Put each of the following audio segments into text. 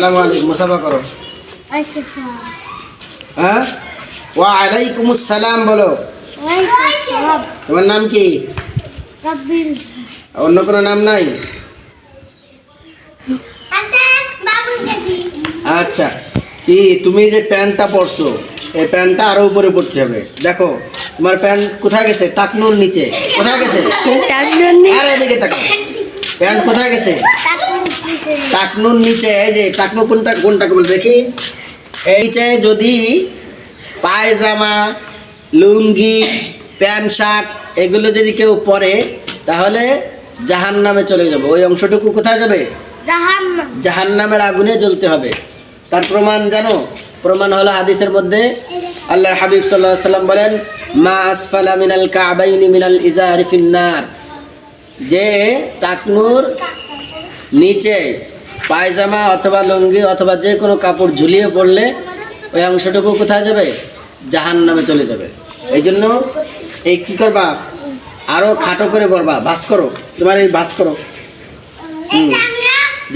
সালাম আলাইকুম মুসাফা করো। হ্যাঁ? ওয়া আলাইকুম সালাম বলো। তোমার নাম কি? অন্য কোনো নাম নাই? আচ্ছা আচ্ছা কি তুমি যে প্যান্টটা পরছো এই প্যান্টটা আরও উপরে পড়তে হবে। দেখো তোমার প্যান্ট কোথায় গেছে? টাকনুর নিচে। কোথায় গেছে? আর এদিকে তাকাও। প্যান্ট কোথায় গেছে? টাকনুর নিচে এই যে টাকনু কোনটা কোনটাকে বলে দেখি। এই নিচে যদি পায়জামা লুঙ্গি প্যান্ট শার্ট এগুলো যদি কেউ পরে তাহলে জাহান নামে চলে যাবে। ওই অংশটুকু কোথায় যাবে? জাহান্নাম। জাহান্নামের আগুনে জ্বলতে হবে। তার প্রমাণ জানো? প্রমাণ হলো হাদিসের মধ্যে আল্লাহ হাবিব সাল্লাহ সাল্লাম বলেন মা আসফালা মিনাল কাবাইনি মিনাল ইজারি ফিন্নার যে টাকনুর নিচে পায়জামা অথবা লুঙ্গি অথবা যে কোনো কাপড় ঝুলিয়ে পড়লে ওই অংশটুকু কোথায় যাবে? জাহান নামে চলে যাবে। এই জন্য এই কী করবা? আরও খাটো করে পড়বা। ভাস করো। তোমার এই ভাস করো।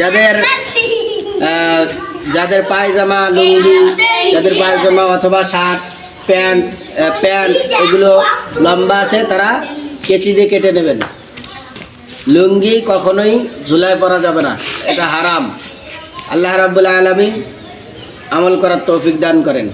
যাদের যাদের পায়জামা, লুঙ্গি, যাদের পায়জামা অথবা শার্ট, প্যান্ট প্যান্ট, এগুলো লম্বা আছে, তারা কেচি দিয়ে কেটে নেবেন। লুঙ্গি কখনোই ঝুলায় পরা যাবে না। এটা হারাম। আল্লাহ রাবুল্লাহ আলমী আমল করার তৌফিক দান করেন।